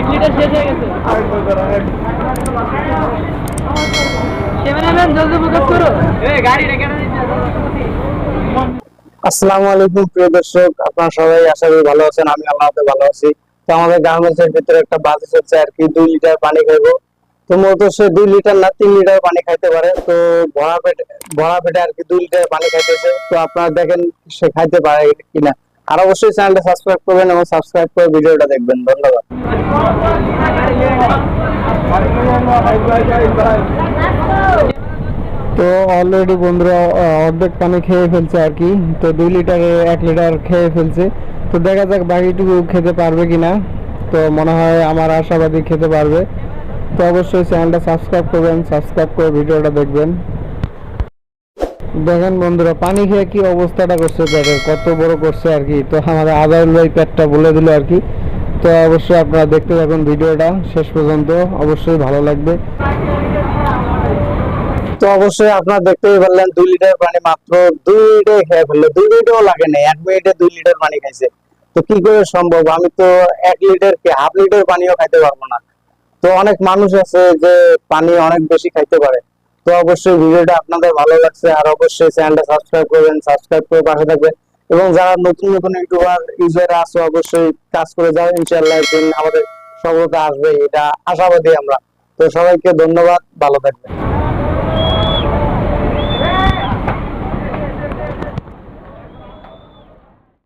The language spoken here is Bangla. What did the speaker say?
এক লিটার শেষ হয়ে গেছে। আসসালামু আলাইকুম, প্রিয় দর্শক, আপনারা সবাই আশা করি ভালো আছেন, আমি ভালো আছি। তো আমাদের গার্মেন্টস ভিতরে একটা বাতি চলছে আর কি, দুই লিটার পানি খাইবো। তো মূলত সে দুই লিটার না, তিন লিটার পানি খাইতে পারে। তো ভরা পেটে ভরা পেটে আর কি দুই লিটার পানি খাইতেছে। তো আপনারা দেখেন সে খাইতে পারে কিনা। আর অবশ্যই চ্যানেলটা সাবস্ক্রাইব করবেন এবং সাবস্ক্রাইব করে ভিডিওটা দেখবেন। ধন্যবাদ। তো অলরেডি বন্ধুরা অর্ধেক পানি খেয়ে ফেলছে আর কি। তো দুই লিটারে এক লিটার খেয়ে ফেলছে। তো দেখা যাক বাকিটুকু খেতে পারবে কিনা। তো মনে হয় আমার আশাবাদী খেতে পারবে। তো অবশ্যই চ্যানেলটা সাবস্ক্রাইব করবেন, সাবস্ক্রাইব করে ভিডিওটা দেখবেন। দেখেন বন্ধুরা, পানি খেয়ে কি অবস্থাটা করছে পেটের কত বড় করছে আর কি। তো আমাদের আদার ভাই পেটটা বলে দিল আর কি। তো অবশ্যই আপনারা দেখতে থাকুন ভিডিওটা, শেষ পর্যন্ত অবশ্যই ভালো লাগবে। তো অবশ্যই আপনারা দেখতেই পারলেন, দুই লিটার পানি মাত্র দুই মিনিটে খেয়ে ফেলল। দুই মিনিটও লাগে না এক মিনিটে দুই লিটার পানি খাইছে। তো কি করে সম্ভব? আমি তো এক লিটার কি হাফ লিটার পানিও খাইতে পারব না। তো অনেক মানুষ আছে যে পানি অনেক বেশি খাইতে পারে। তো অবশ্যই ভিডিওটা আপনাদের ভালো লাগছে, আর অবশ্যই চ্যানেলটা সাবস্ক্রাইব করবেন সাবস্ক্রাইব করে পাশে থাকবেন। এবং যারা নতুন নতুন ইউটিউবার, ইউজার আছে, অবশ্যই কাজ করে যাও, ইনশাআল্লাহ একদিন আমাদের সফলতা আসবে, এটা আশাবাদী আমরা। তো সবাইকে ধন্যবাদ, ভালো থাকবেন।